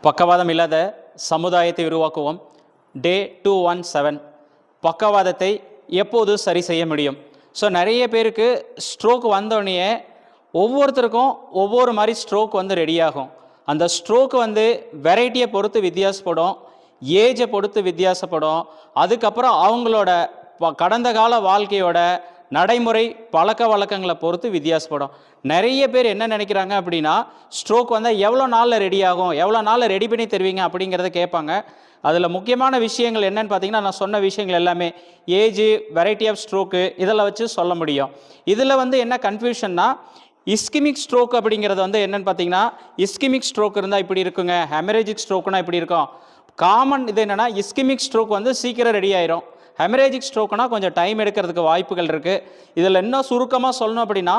பக்கவாதம் இல்லாத சமுதாயத்தை உருவாக்குவோம். Day two one seven. பக்கவாதத்தை எப்போது சரி செய்ய முடியும்? ஸோ நிறைய பேருக்கு ஸ்ட்ரோக் வந்தோடனே ஒவ்வொருத்தருக்கும் ஒவ்வொரு மாதிரி ஸ்ட்ரோக் வந்து ரெடியாகும் அந்த ஸ்ட்ரோக் வந்து வெரைட்டியை பொறுத்து வித்தியாசப்படும் ஏஜை பொறுத்து வித்தியாசப்படும். அதுக்கப்புறம் அவங்களோட ப- கடந்த கால வாழ்க்கையோட நடைமுறை பழக்க வழக்கங்களை பொறுத்து வித்தியாசப்படும். நிறைய பேர் என்ன நினைக்கிறாங்க அப்படின்னா ஸ்ட்ரோக் வந்தால் எவ்வளோ நாளில் ரெடி ஆகும் எவ்வளோ நாளில் ரெடி பண்ணி தருவீங்க அப்படிங்கிறத கேட்பாங்க. அதில் முக்கியமான விஷயங்கள் என்னென்னு பார்த்தீங்கன்னா நான் சொன்ன விஷயங்கள் எல்லாமே ஏஜு வெரைட்டி ஆஃப் ஸ்ட்ரோக்கு இதெல்லாம் வச்சு சொல்ல முடியும். இதில் வந்து என்ன கன்ஃபியூஷன்னா இஸ்கிமிக் ஸ்ட்ரோக் அப்படிங்கிறது வந்து என்னென்னு பார்த்தீங்கன்னா இஸ்கிமிக் ஸ்ட்ரோக் இருந்தால் இப்படி இருக்குங்க ஹெமரேஜிக் ஸ்ட்ரோக்குனா இப்படி இருக்கும். காமன் இது என்னென்னா இஸ்கிமிக் ஸ்ட்ரோக் வந்து சீக்கிரம் ரெடி ஆயிரும். ஹெமரேஜிக் ஸ்ட்ரோக்குனா கொஞ்சம் டைம் எடுக்கிறதுக்கு வாய்ப்புகள் இருக்குது இதில் இன்னும் சுருக்கமாக சொல்லணும் அப்படின்னா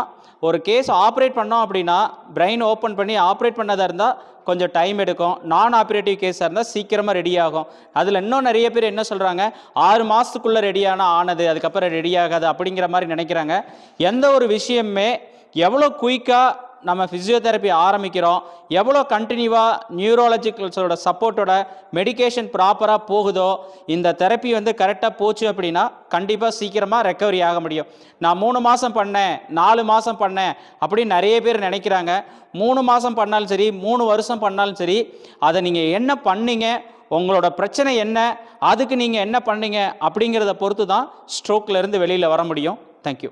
ஒரு கேஸ் ஆப்ரேட் பண்ணோம் அப்படின்னா பிரெயின் ஓப்பன் பண்ணி ஆப்ரேட் பண்ணதாக இருந்தால் கொஞ்சம் டைம் எடுக்கும். நான் ஆப்ரேட்டிவ் கேஸாக இருந்தால் சீக்கிரமாக ரெடி ஆகும். அதில் இன்னும் நிறைய பேர் என்ன சொல்கிறாங்க ஆறு மாதத்துக்குள்ளே ரெடியான ஆனது அதுக்கப்புறம் ரெடி ஆகாது அப்படிங்கிற மாதிரி நினைக்கிறாங்க. எந்த ஒரு விஷயமே எவ்வளோ குயிக்காக நம்ம ஃபிசியோதெரப்பி ஆரம்பிக்கிறோம். எவ்வளோ கண்டினியூவாக நியூரோலஜிக்கல்ஸோட சப்போர்ட்டோட மெடிக்கேஷன் ப்ராப்பராக போகுதோ இந்த தெரப்பி வந்து கரெக்டாக போச்சு அப்படின்னா கண்டிப்பாக சீக்கிரமாக ரெக்கவரி ஆக முடியும். நான் மூணு மாதம் பண்ணேன் நாலு மாதம் பண்ணேன் அப்படின்னு நிறைய பேர் நினைக்கிறாங்க. மூணு மாதம் பண்ணாலும் சரி மூணு வருஷம் பண்ணாலும் சரி அதை நீங்கள் என்ன பண்ணீங்க உங்களோட பிரச்சனை என்ன அதுக்கு நீங்கள் என்ன பண்ணீங்க அப்படிங்கிறத பொறுத்து தான் ஸ்ட்ரோக்கில் இருந்து வெளியில் வர முடியும். தேங்க்யூ